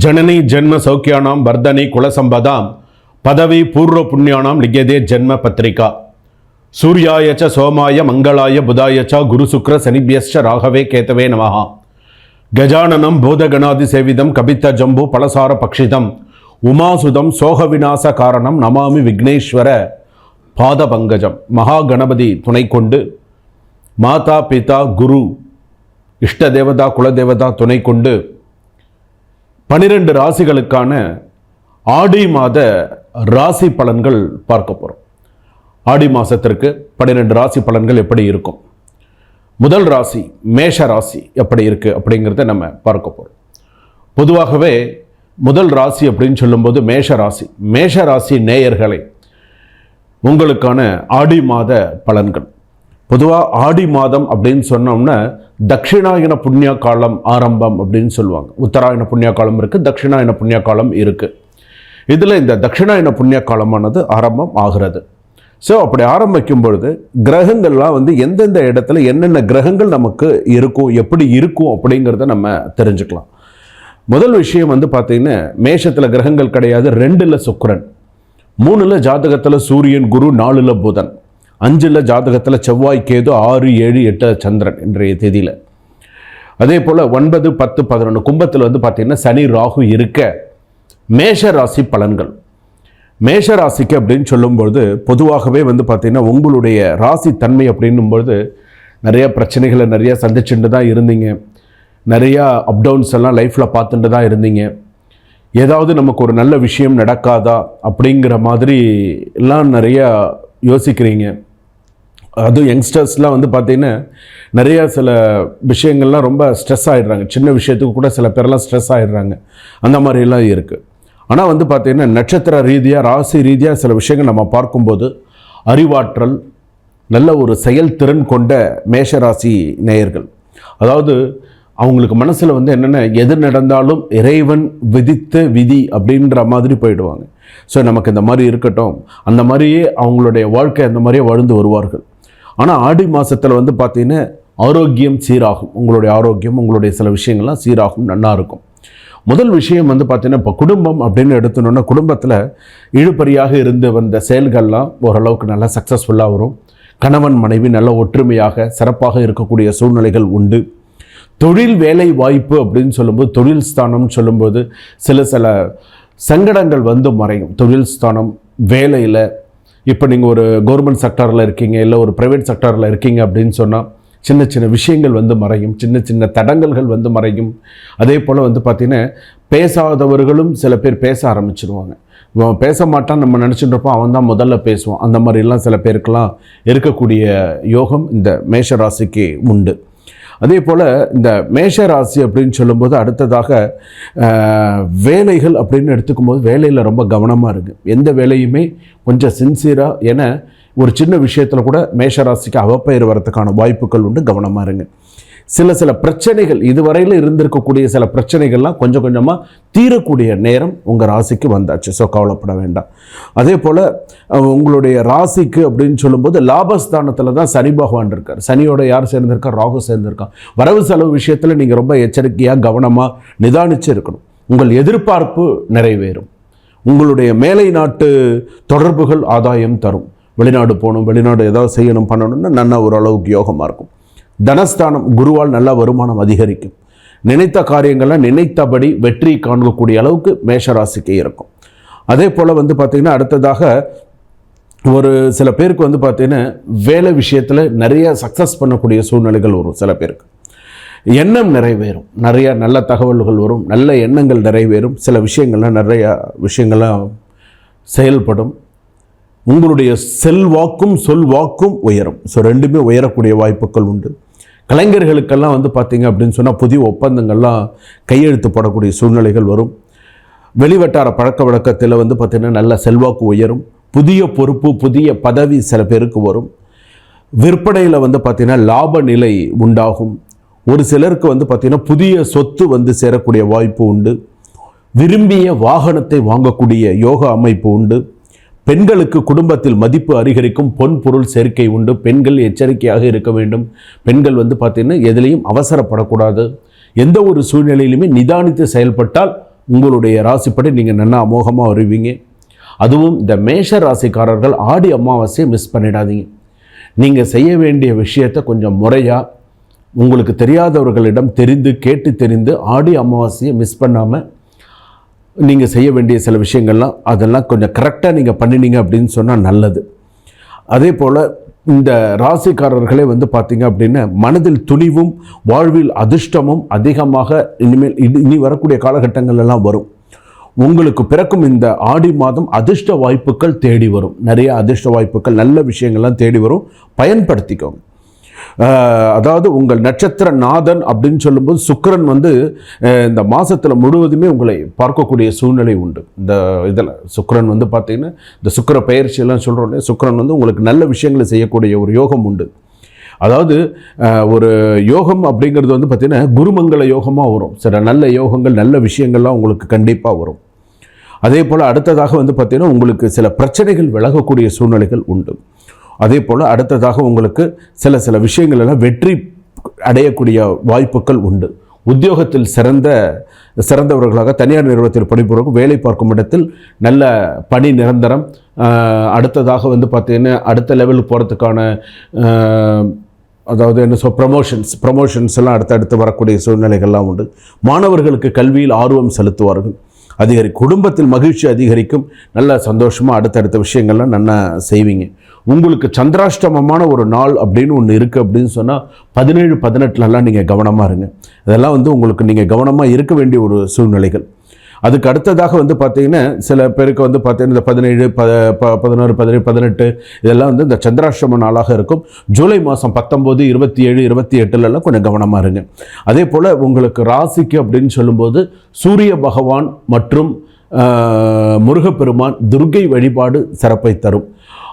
ஜனனி ஜென்ம சௌக்கியானாம் வர்தனி குலசம்பதாம் பதவி பூர்வ புண்ணியானாம் லிகதே ஜென்ம பத்திரிகா. சூர்யாயச்ச சோமாய மங்களாய புதாயச்ச குரு சுக்ர சனிபியஸ்ச ராகவே கேத்தவே நமஹா. கஜானனம் பூதகணாதி சேவிதம் கபித்த ஜம்பு பலசார பக்ஷிதம் உமாசுதம் சோக விநாச காரணம் நமாமி விக்னேஸ்வர பாத பங்கஜம் மகா கணபதி துணை கொண்டு மாதா பிதா குரு இஷ்ட தேவதா குலதேவதா துணை கொண்டு பனிரெண்டு ராசிகளுக்கான ஆடி மாத ராசி பலன்கள் பார்க்க போகிறோம் ஆடி மாதத்திற்கு பன்னிரெண்டு ராசி பலன்கள் எப்படி இருக்கும்? முதல் ராசி மேஷ ராசி எப்படி இருக்குது அப்படிங்கிறத நம்ம பார்க்க போகிறோம் பொதுவாகவே முதல் ராசி அப்படின்னு சொல்லும்போது மேஷ ராசி. மேஷ ராசி நேயர்களை உங்களுக்கான ஆடி மாத பலன்கள். பொதுவாக ஆடி மாதம் அப்படின்னு சொன்னோம்னா தட்சிணாயன புண்ணிய காலம் ஆரம்பம் அப்படின்னு சொல்லுவாங்க. உத்தராயண புண்ணிய காலம் இருக்குது தட்சிணாயன புண்ணிய காலம் இருக்குது இதில் இந்த தட்சிணாயன புண்ணிய காலமானது ஆரம்பம் ஆகிறது. ஸோ அப்படி ஆரம்பிக்கும் பொழுது கிரகங்கள்லாம் வந்து எந்தெந்த இடத்துல என்னென்ன கிரகங்கள் நமக்கு இருக்கும் எப்படி இருக்கும் அப்படிங்கிறத நம்ம தெரிஞ்சுக்கலாம். முதல் விஷயம் வந்து பார்த்திங்கன்னா மேஷத்தில் கிரகங்கள் கிடையாது ரெண்டில் சுக்கரன் மூணில் ஜாதகத்தில் சூரியன் குரு நாலில் புதன். அஞ்சில் ஜாதகத்தில் செவ்வாய் கேது ஆறு ஏழு எட்டு சந்திரன் இன்றைய தேதியில். அதே போல் ஒன்பது பத்து பதினொன்று கும்பத்தில் வந்து பார்த்திங்கன்னா சனி ராகு இருக்க மேஷ ராசி பலன்கள். மேஷ ராசிக்கு அப்படின்னு சொல்லும்பொழுது பொதுவாகவே வந்து பார்த்திங்கன்னா உங்களுடைய ராசி தன்மை அப்படின்னும்பொழுது நிறையா பிரச்சனைகளை நிறையா சந்திச்சுட்டு தான் இருந்தீங்க. நிறையா அப்டவுன்ஸ் எல்லாம் லைஃப்பில் பார்த்துட்டு தான் இருந்தீங்க. ஏதாவது நமக்கு ஒரு நல்ல விஷயம் நடக்காதா அப்படிங்கிற மாதிரி எல்லாம் நிறையா யோசிக்கிறீங்க. அதுவும் யங்ஸ்டர்ஸ்லாம் வந்து பார்த்திங்கன்னா நிறையா சில விஷயங்கள்லாம் ரொம்ப ஸ்ட்ரெஸ் ஆகிடுறாங்க சின்ன விஷயத்துக்கு கூட சில பேர்லாம் ஸ்ட்ரெஸ் ஆகிடுறாங்க அந்த மாதிரிலாம் இருக்குது ஆனால் வந்து பார்த்திங்கன்னா நட்சத்திர ரீதியாக ராசி ரீதியாக சில விஷயங்கள் நம்ம பார்க்கும்போது அறிவாற்றல் நல்ல ஒரு செயல்திறன் கொண்ட மேஷராசி நேயர்கள். அதாவது அவங்களுக்கு மனசில் வந்து என்னென்ன எது நடந்தாலும் இறைவன் விதித்த விதி அப்படின்ற மாதிரி போயிடுவாங்க. ஸோ நமக்கு இந்த மாதிரி இருக்கட்டும். அந்த மாதிரியே அவங்களுடைய வாழ்க்கை அந்த மாதிரியே வாழ்ந்து வருவார்கள். ஆனால் ஆடி மாதத்தில் வந்து பார்த்திங்கன்னா ஆரோக்கியம் சீராகும். உங்களுடைய ஆரோக்கியம் உங்களுடைய சில விஷயங்கள்லாம் சீராகும் நல்லா இருக்கும். முதல் விஷயம் வந்து பார்த்தீங்கன்னா இப்போ குடும்பம் அப்படின்னு எடுத்துனோன்னா குடும்பத்தில் இழுபறியாக இருந்து வந்த செயல்கள்லாம் ஓரளவுக்கு நல்லா சக்ஸஸ்ஃபுல்லாக வரும். கணவன் மனைவி நல்ல ஒற்றுமையாக சிறப்பாக இருக்கக்கூடிய சூழ்நிலைகள் உண்டு. தொழில் வேலை வாய்ப்பு அப்படின்னு சொல்லும்போது தொழில் ஸ்தானம்னு சொல்லும்போது சில சில சங்கடங்கள் வந்து மறையும். தொழில் ஸ்தானம் வேலையில் இப்போ நீங்கள் ஒரு கவர்மெண்ட் செக்டாரில் இருக்கீங்க இல்லை ஒரு ப்ரைவேட் செக்டாரில் இருக்கீங்க அப்படின்னு சொன்னால் சின்ன சின்ன விஷயங்கள் வந்து மறையும் சின்ன சின்ன தடங்கல்கள் வந்து மறையும். அதே போல் வந்து பார்த்திங்கன்னா பேசாதவர்களும் சில பேர் பேச ஆரம்பிச்சிருவாங்க. இவன் பேச மாட்டான் நம்ம நினச்சிட்டுருப்போம் அவன் தான் முதல்ல பேசுவான். அந்த மாதிரிலாம் சில பேருக்கெல்லாம் இருக்கக்கூடிய யோகம் இந்த மேஷ ராசிக்கு உண்டு. அதே போல் இந்த மேஷ ராசி அப்படின்னு சொல்லும்போது அடுத்ததாக வேலைகள் அப்படின்னு எடுத்துக்கும் போது வேலையில் ரொம்ப கவனமாக இருக்குது எந்த வேலையுமே கொஞ்சம் சின்சியராக என ஒரு சின்ன விஷயத்தில் கூட மேஷ ராசிக்கு அவப்பெயர் வரதுக்கான வாய்ப்புகள் உண்டு கவனமாக இருங்க. சில சில பிரச்சனைகள் இதுவரையில் இருந்திருக்கக்கூடிய சில பிரச்சனைகள்லாம் கொஞ்சம் கொஞ்சமாக தீரக்கூடிய நேரம் உங்கள் ராசிக்கு வந்தாச்சு. ஸோ கவலைப்பட வேண்டாம். அதே போல் உங்களுடைய ராசிக்கு அப்படின்னு சொல்லும்போது லாபஸ்தானத்தில் தான் சனி பகவான் இருக்கார். சனியோட யார் சேர்ந்திருக்கா? ராகு சேர்ந்திருக்கான் வரவு செலவு விஷயத்தில் நீங்கள் ரொம்ப எச்சரிக்கையாக கவனமாக நிதானிச்சு இருக்கணும். உங்கள் எதிர்பார்ப்பு நிறைவேறும். உங்களுடைய மேலை நாட்டு தொடர்புகள் ஆதாயம் தரும். வெளிநாடு போகணும் வெளிநாடு ஏதாவது செய்யணும் பண்ணணும்னா நல்ல ஓரளவுக்கு யோகமாக இருக்கும். தனஸ்தானம் குருவால் நல்ல வருமானம் அதிகரிக்கும். நினைத்த காரியங்கள்லாம் நினைத்தபடி வெற்றி காண்கக்கூடிய அளவுக்கு மேஷராசிக்கு இருக்கும். அதே போல் வந்து பார்த்திங்கன்னா அடுத்ததாக ஒரு சில பேருக்கு வந்து பார்த்தீங்கன்னா வேலை விஷயத்தில் நிறைய சக்ஸஸ் பண்ணக்கூடிய சூழ்நிலைகள் வரும் சில பேருக்கு. எண்ணம் நிறைவேறும். நிறைய நல்ல தகவல்கள் வரும். நல்ல எண்ணங்கள் நிறைவேறும். சில விஷயங்கள்லாம் நிறைய விஷயங்கள்லாம் செயல்படும். உங்களுடைய செல்வாக்கும் சொல்வாக்கும் உயரும். ஸோ ரெண்டுமே உயரக்கூடிய வாய்ப்புகள் உண்டு. கலைஞர்களுக்கெல்லாம் வந்து பார்த்திங்க அப்படின்னு சொன்னால் புதிய ஒப்பந்தங்கள்லாம் கையெழுத்து போடக்கூடிய சூழ்நிலைகள் வரும். வெளிவட்டார பழக்க வழக்கத்தில் வந்து பார்த்திங்கன்னா நல்ல செல்வாக்கு உயரும். புதிய பொறுப்பு புதிய பதவி சில பேருக்கு வரும். விற்பனையில் வந்து பார்த்திங்கன்னா லாப நிலை உண்டாகும். ஒரு சிலருக்கு வந்து பார்த்திங்கன்னா புதிய சொத்து வந்து சேரக்கூடிய வாய்ப்பு உண்டு. விரும்பிய வாகனத்தை வாங்கக்கூடிய யோக அமைப்பு உண்டு. பெண்களுக்கு குடும்பத்தில் மதிப்பு அதிகரிக்கும் பொன் பொருள் சேர்க்கை உண்டு. பெண்கள் எச்சரிக்கையாக இருக்க வேண்டும். பெண்கள் வந்து பார்த்திங்கன்னா எதுலேயும் அவசரப்படக்கூடாது. எந்த ஒரு சூழ்நிலையிலுமே நிதானித்து செயல்பட்டால் உங்களுடைய ராசிப்படி நீங்கள் நல்லா அமோகமாக வருவீங்க. அதுவும் இந்த மேஷ ராசிக்காரர்கள் ஆடி அமாவாசையை மிஸ் பண்ணிடாதீங்க. நீங்கள் செய்ய வேண்டிய விஷயத்தை கொஞ்சம் முறையாக உங்களுக்கு தெரியாதவர்களிடம் தெரிந்து கேட்டு தெரிந்து ஆடி அமாவாசையை மிஸ் பண்ணாமல் நீங்கள் செய்ய வேண்டிய சில விஷயங்கள்லாம் அதெல்லாம் கொஞ்சம் கரெக்டாக நீங்கள் பண்ணினீங்க அப்படின்னு சொன்னால் நல்லது. அதே போல் இந்த ராசிக்காரர்களே வந்து பார்த்தீங்க அப்படின்னா மனதில் துணிவும் வாழ்வில் அதிர்ஷ்டமும் அதிகமாக இனிமேல் இது இனி வரக்கூடிய காலகட்டங்கள் எல்லாம் வரும். உங்களுக்கு பிறக்கும் இந்த ஆடி மாதம் அதிர்ஷ்ட வாய்ப்புகள் தேடி வரும். நிறைய அதிர்ஷ்ட வாய்ப்புகள் நல்ல விஷயங்கள்லாம் தேடி வரும். பயன்படுத்திக்கோங்க. அதாவது உங்கள் நட்சத்திர நாதன் அப்படின்னு சொல்லும்போது சுக்கரன் வந்து இந்த மாதத்தில் முழுவதுமே உங்களை பார்க்கக்கூடிய சூழ்நிலை உண்டு. இந்த இதில் சுக்கரன் வந்து பார்த்தீங்கன்னா இந்த சுக்கர பயிற்சியெல்லாம் சொல்கிறோன்னே சுக்கரன் வந்து உங்களுக்கு நல்ல விஷயங்களை செய்யக்கூடிய ஒரு யோகம் உண்டு. அதாவது ஒரு யோகம் அப்படிங்கிறது வந்து பார்த்திங்கன்னா குருமங்கள யோகமாக வரும். சில நல்ல யோகங்கள் நல்ல விஷயங்கள்லாம் உங்களுக்கு கண்டிப்பாக வரும். அதே போல் அடுத்ததாக வந்து பார்த்திங்கன்னா உங்களுக்கு சில பிரச்சனைகள் விலகக்கூடிய சூழ்நிலைகள் உண்டு. அதே போல் அடுத்ததாக உங்களுக்கு சில சில விஷயங்கள் எல்லாம் வெற்றி அடையக்கூடிய வாய்ப்புகள் உண்டு. உத்தியோகத்தில் சிறந்த சிறந்தவர்களாக தனியார் நிறுவனத்தில் பணிபுரியும் வேலை பார்க்கும் இடத்தில் நல்ல பணி நிரந்தரம். அடுத்ததாக வந்து பார்த்திங்கன்னா அடுத்த லெவலுக்கு போகிறதுக்கான அதாவது என்ன சொல் ப்ரமோஷன்ஸ் ப்ரமோஷன்ஸ் எல்லாம் அடுத்தடுத்து வரக்கூடிய சூழ்நிலைகள்லாம் உண்டு. மாணவர்களுக்கு கல்வியில் ஆர்வம் செலுத்துவார்கள். அதிகரி குடும்பத்தில் மகிழ்ச்சி அதிகரிக்கும். நல்ல சந்தோஷமாக அடுத்தடுத்த விஷயங்கள்லாம் நல்லா செய்வீங்க. உங்களுக்கு சந்திராஷ்டமமான ஒரு நாள் அப்படின்னு ஒன்று இருக்குது அப்படின்னு சொன்னால் பதினேழு பதினெட்டுலலாம் நீங்கள் கவனமாக இருங்க. இதெல்லாம் வந்து உங்களுக்கு நீங்கள் கவனமாக இருக்க வேண்டிய ஒரு சூழ்நிலைகள். அதுக்கு அடுத்ததாக வந்து பார்த்தீங்கன்னா சில பேருக்கு வந்து பார்த்தீங்கன்னா இந்த பதினேழு ப ப- பதினோரு பதினேழு பதினெட்டு இதெல்லாம் வந்து இந்த சந்திராஷ்டம நாளாக இருக்கும். ஜூலை மாதம் பத்தொம்போது இருபத்தி ஏழு இருபத்தி எட்டுலலாம் கொஞ்சம் கவனமாக இருங்க. அதே போல் உங்களுக்கு ராசிக்கு அப்படின்னு சொல்லும்போது சூரிய பகவான் மற்றும் முருகப்பெருமான் துர்க்கை வழிபாடு சிறப்பை தரும்.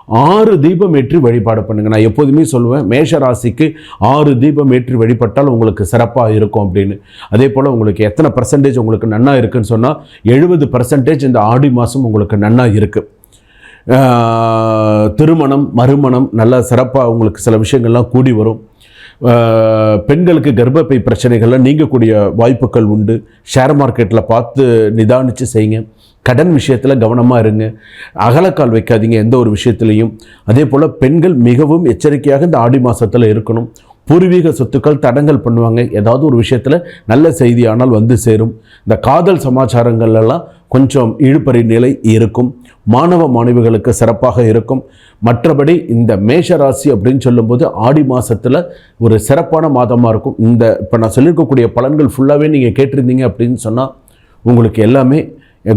ஆறு தீபம் ஏற்றி வழிபாடு பண்ணுங்க. நான் எப்போதுமே சொல்லுவேன் மேஷ ராசிக்கு ஆறு தீபம் ஏற்றி வழிபட்டால் உங்களுக்கு சிறப்பாக இருக்கும் அப்படின்னு. அதே போல் உங்களுக்கு எத்தனை பர்சன்டேஜ் உங்களுக்கு நன்னா இருக்குன்னு சொன்னால் எழுபது பர்சன்டேஜ் இந்த ஆடி மாதம் உங்களுக்கு நன்னா இருக்குது திருமணம் மறுமணம் நல்லா சிறப்பாக உங்களுக்கு சில விஷயங்கள்லாம் கூடி வரும். பெண்களுக்கு கர்ப்பப்பை பிரச்சனைகள்லாம் நீங்கக்கூடிய வாய்ப்புகள் உண்டு. ஷேர் மார்க்கெட்டில் பார்த்து நிதானித்து செய்யுங்க. கடன் விஷயத்தில் கவனமாக இருங்க. அகலக்கால் வைக்காதீங்க எந்த ஒரு விஷயத்துலையும். அதே போல் பெண்கள் மிகவும் எச்சரிக்கையாக இந்த ஆடி மாதத்தில் இருக்கணும். பூர்வீக சொத்துக்கள் தடங்கல் பண்ணுவாங்க. ஏதாவது ஒரு விஷயத்தில் நல்ல செய்தியானால் வந்து சேரும். இந்த காதல் சமாச்சாரங்கள் எல்லாம் கொஞ்சம் இழுபறி நிலை இருக்கும். மாணவ மாணவிகளுக்கு சிறப்பாக இருக்கும். மற்றபடி இந்த மேஷ ராசி அப்படின்னு சொல்லும்போது ஆடி மாதத்தில் ஒரு சிறப்பான மாதமாக இருக்கும். இந்த இப்போ நான் சொல்லியிருக்கக்கூடிய பலன்கள் ஃபுல்லாகவே நீங்கள் கேட்டிருந்தீங்க அப்படின்னு சொன்னால் உங்களுக்கு எல்லாமே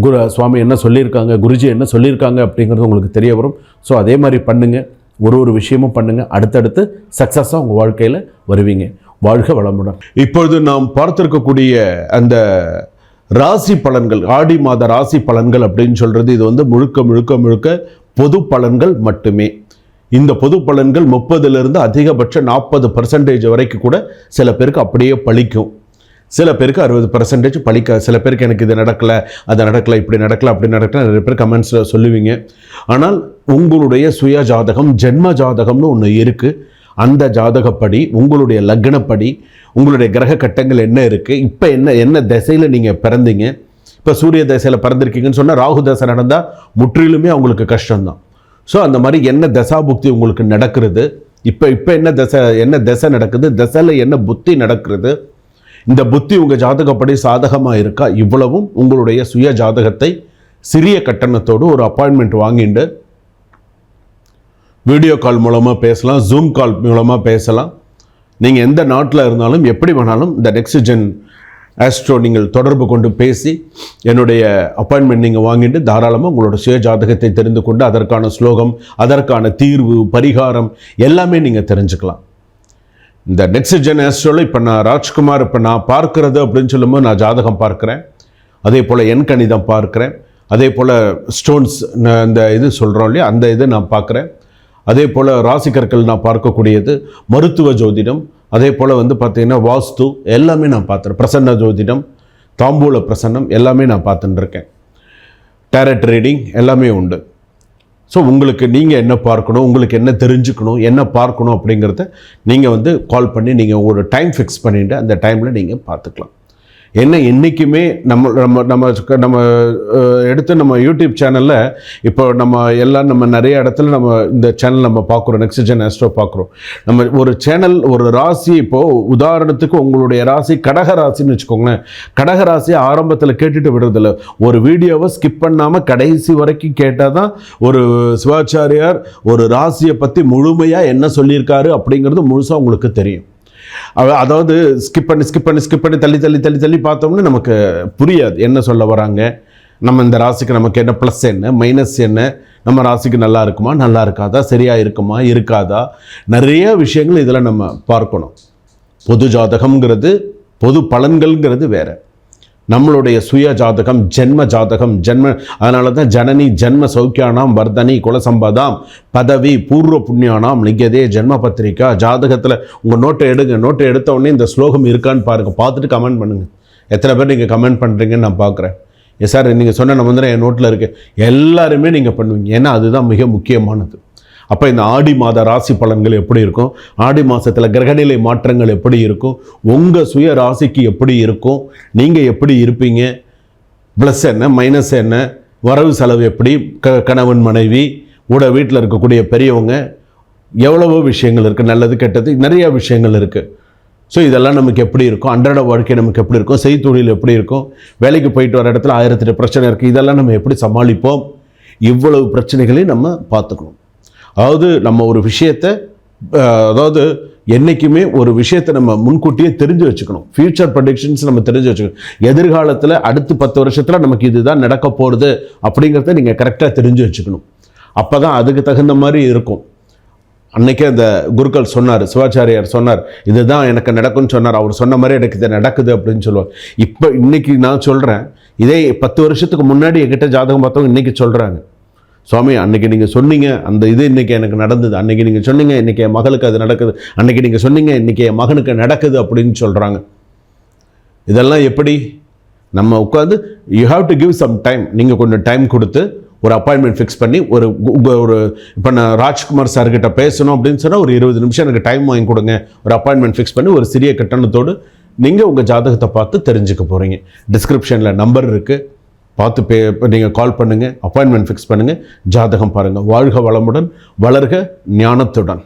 குரு சுவாமி என்ன சொல்லியிருக்காங்க குருஜி என்ன சொல்லியிருக்காங்க அப்படிங்கிறது உங்களுக்கு தெரிய வரும். ஸோ அதே மாதிரி பண்ணுங்கள் ஒரு ஒரு விஷயமும் பண்ணுங்கள் அடுத்தடுத்து சக்ஸஸாக உங்கள் வாழ்க்கையில் வருவீங்க. வாழ்க வளமுடன். இப்பொழுது நாம் பார்த்திருக்கக்கூடிய அந்த ராசி பலன்கள் ஆடி மாத ராசி பலன்கள் அப்படின்னு சொல்கிறது இது வந்து முழுக்க முழுக்க முழுக்க பொது பலன்கள் மட்டுமே. இந்த பொது பலன்கள் முப்பதுலேருந்து அதிகபட்சம் நாற்பது பர்சன்டேஜ் வரைக்கும் கூட சில பேருக்கு அப்படியே பலிக்கும் சில பேருக்கு அறுபது பர்சன்டேஜ் பழிக்க சில பேருக்கு எனக்கு இது நடக்கலை அது நடக்கலை இப்படி நடக்கலை அப்படி நடக்கல நிறைய பேர் கமெண்ட்ஸில் சொல்லுவீங்க. ஆனால் உங்களுடைய சுய ஜாதகம் ஜென்ம ஜாதகம்னு ஒன்று இருக்குது அந்த ஜாதகப்படி உங்களுடைய லக்னப்படி உங்களுடைய கிரக கட்டங்கள் என்ன இருக்குது இப்போ என்ன என்ன திசையில் நீங்கள் பிறந்தீங்க இப்போ சூரிய தசையில் பிறந்திருக்கீங்கன்னு சொன்னால் ராகு தசை நடந்தால் முற்றிலுமே அவங்களுக்கு கஷ்டம்தான். ஸோ அந்த மாதிரி என்ன தசாபுக்தி உங்களுக்கு நடக்கிறது இப்போ இப்போ என்ன தசை என்ன தசை நடக்குது தசையில் என்ன புத்தி நடக்கிறது இந்த புத்தி உங்கள் ஜாதகப்படி சாதகமாக இருக்கா இவ்வளவும் உங்களுடைய சுய ஜாதகத்தை சிறிய கட்டணத்தோடு ஒரு அப்பாயின்மெண்ட் வாங்கிட்டு வீடியோ கால் மூலமாக பேசலாம் ஜூம் கால் மூலமாக பேசலாம். நீங்கள் எந்த நாட்டில் இருந்தாலும் எப்படி வேணாலும் இந்த நெக்ஸ்ட் ஜென் ஆஸ்ட்ரோ நீங்கள் தொடர்பு கொண்டு பேசி என்னுடைய அப்பாயின்மெண்ட் நீங்கள் வாங்கிட்டு தாராளமாக உங்களோட சுய ஜாதகத்தை தெரிந்து கொண்டு அதற்கான ஸ்லோகம் அதற்கான தீர்வு பரிகாரம் எல்லாமே நீங்கள் தெரிஞ்சுக்கலாம். இந்த நெக்ஸ்ட் ஜென் ஆஸ்ட்ரோவில் இப்போ நான் ராஜ்குமார் இப்போ நான் பார்க்கறது அப்படின்னு சொல்லும்போது நான் ஜாதகம் பார்க்குறேன். அதே போல் என் கணிதம் பார்க்குறேன். அதே போல் ஸ்டோன்ஸ் இந்த இது சொல்கிறோம் இல்லையா அந்த இது நான் பார்க்குறேன். அதே போல் ராசிக்கற்கள் நான் பார்க்கக்கூடியது மருத்துவ ஜோதிடம் அதே போல் வந்து பார்த்திங்கன்னா வாஸ்து எல்லாமே நான் பார்த்துறேன் பிரசன்ன ஜோதிடம் தாம்பூல பிரசன்னம் எல்லாமே நான் பார்த்துட்டுருக்கேன் டேரட் ரீடிங் எல்லாமே உண்டு. ஸோ உங்களுக்கு நீங்கள் என்ன பார்க்கணும் உங்களுக்கு என்ன தெரிஞ்சுக்கணும் என்ன பார்க்கணும் அப்படிங்கிறத நீங்கள் வந்து கால் பண்ணி நீங்கள் உங்களோட டைம் ஃபிக்ஸ் பண்ணிவிட்டு அந்த டைமில் நீங்கள் பார்த்துக்கலாம். என்ன என்றைக்குமே நம்ம நம்ம நம்ம நம்ம எடுத்து நம்ம யூடியூப் சேனலில் இப்போ நம்ம எல்லாம் நம்ம நிறைய இடத்துல நம்ம இந்த சேனல் நம்ம பார்க்குறோம் நெக்ஸ்ட் ஜென் ஆஸ்ட்ரோ பார்க்குறோம். நம்ம ஒரு சேனல் ஒரு ராசி இப்போது உதாரணத்துக்கு உங்களுடைய ராசி கடக ராசின்னு வச்சுக்கோங்களேன். கடக ராசி ஆரம்பத்தில் கேட்டுட்டு விடுறதில்ல. ஒரு வீடியோவை ஸ்கிப் பண்ணாமல் கடைசி வரைக்கும் கேட்டால் தான் ஒரு சிவாச்சாரியார் ஒரு ராசியை பற்றி முழுமையாக என்ன சொல்லியிருக்காரு அப்படிங்கிறது முழுசாக உங்களுக்கு தெரியும். அதாவது ஸ்கிப் பண்ணி ஸ்கிப் பண்ணி ஸ்கிப் பண்ணி தள்ளி தள்ளி தள்ளி தள்ளி பார்த்தோம்னா நமக்கு புரியாது என்ன சொல்ல வராங்க. நம்ம இந்த ராசிக்கு நமக்கு என்ன ப்ளஸ் என்ன மைனஸ் என்ன நம்ம ராசிக்கு நல்லா இருக்குமா நல்லா இருக்காதா சரியாக இருக்குமா இருக்காதா நிறைய விஷயங்கள் இதில் நம்ம பார்க்கணும். பொது ஜாதகம்ங்கிறது பொது பலன்கள்ங்கிறது வேறு. நம்மளுடைய சுய ஜாதகம் ஜென்ம ஜாதகம் ஜென்ம அதனால தான் ஜனனி ஜென்ம சௌக்கியானாம் வர்தனி குலசம்பதாம் பதவி பூர்வ புண்ணியானாம் லிங்கதே ஜென்ம பத்திரிக்கா ஜாதகத்தில் உங்கள் நோட்டை எடுங்க. நோட்டை எடுத்த உடனே இந்த ஸ்லோகம் இருக்கான்னு பாருங்கள் பார்த்துட்டு கமெண்ட் பண்ணுங்கள் எத்தனை பேர் நீங்கள் கமெண்ட் பண்ணுறீங்கன்னு நான் பார்க்குறேன். எஸ் சார் நீங்கள் சொன்ன நம்பர் என் நோட்டில் இருக்குது எல்லாருமே நீங்கள் பண்ணுவீங்க. ஏன்னா அதுதான் மிக முக்கியமானது. அப்போ இந்த ஆடி மாத ராசி பலன்கள் எப்படி இருக்கும்? ஆடி மாதத்தில் கிரகநிலை மாற்றங்கள் எப்படி இருக்கும்? உங்கள் சுய ராசிக்கு எப்படி இருக்கும்? நீங்கள் எப்படி இருப்பீங்க? ப்ளஸ் என்ன மைனஸ் என்ன? வரவு செலவு எப்படி? க கணவன் மனைவி கூட வீட்டில் இருக்கக்கூடிய பெரியவங்க எவ்வளவோ விஷயங்கள் இருக்குது நல்லது கெட்டது நிறைய விஷயங்கள் இருக்குது ஸோ இதெல்லாம் நமக்கு எப்படி இருக்கும்? அன்றாட வாழ்க்கை நமக்கு எப்படி இருக்கும்? செய்தொழில் எப்படி இருக்கும்? வேலைக்கு போயிட்டு வர இடத்துல ஆயிரத்தெட்டு பிரச்சனை இருக்குது இதெல்லாம் நம்ம எப்படி சமாளிப்போம்? இவ்வளவு பிரச்சனைகளையும் நம்ம பார்த்துக்கணும். அதாவது நம்ம ஒரு விஷயத்தை அதாவது என்றைக்குமே ஒரு விஷயத்தை நம்ம முன்கூட்டியே தெரிஞ்சு வச்சுக்கணும். ஃபியூச்சர் ப்ரொடிக்ஷன்ஸ் நம்ம தெரிஞ்சு வச்சுக்கணும். எதிர்காலத்தில் அடுத்து பத்து வருஷத்தில் நமக்கு இதுதான் நடக்க போகிறது அப்படிங்கிறத நீங்கள் கரெக்டாக தெரிஞ்சு வச்சுக்கணும். அப்போ தான் அதுக்கு தகுந்த மாதிரி இருக்கும். அன்றைக்கே அந்த குருக்கள் சொன்னார் சிவாச்சாரியார் சொன்னார் இதுதான் எனக்கு நடக்கும்னு சொன்னார். அவர் சொன்ன மாதிரி எனக்கு இது நடக்குது அப்படின்னு சொல்லுவார். இப்போ இன்றைக்கி நான் சொல்கிறேன் இதே பத்து வருஷத்துக்கு முன்னாடி என்கிட்ட ஜாதகம் பார்த்தவங்க இன்னைக்கு சொல்கிறாங்க சுவாமி அன்னைக்கு நீங்கள் சொன்னீங்க அந்த இது இன்னைக்கு எனக்கு நடந்தது. அன்னைக்கு நீங்கள் சொன்னீங்க இன்னைக்கு என் மகளுக்கு அது நடக்குது. அன்னைக்கு நீங்கள் சொன்னீங்க இன்றைக்கி என் மகனுக்கு நடக்குது அப்படின்னு சொல்கிறாங்க இதெல்லாம் எப்படி? நம்ம உட்காந்து you have to give some time நீங்கள் கொஞ்சம் டைம் கொடுத்து ஒரு அப்பாயின்மெண்ட் ஃபிக்ஸ் பண்ணி ஒரு ஒரு இப்போ நான் ராஜ்குமார் சார்கிட்ட பேசணும் அப்படின்னு சொன்னால் ஒரு இருபது நிமிஷம் எனக்கு டைம் வாங்கி கொடுங்க. ஒரு அப்பாயின்மெண்ட் ஃபிக்ஸ் பண்ணி ஒரு சிறிய கட்டணத்தோடு நீங்கள் உங்கள் ஜாதகத்தை பார்த்து தெரிஞ்சுக்க போகிறீங்க டிஸ்கிரிப்ஷனில் நம்பர் இருக்குது பார்த்து பே நீங்கள் கால் பண்ணுங்கள் அப்பாயின்மெண்ட் ஃபிக்ஸ் பண்ணுங்கள் ஜாதகம் பாருங்கள் வாழ்க வளமுடன் வளர்க ஞானத்துடன்.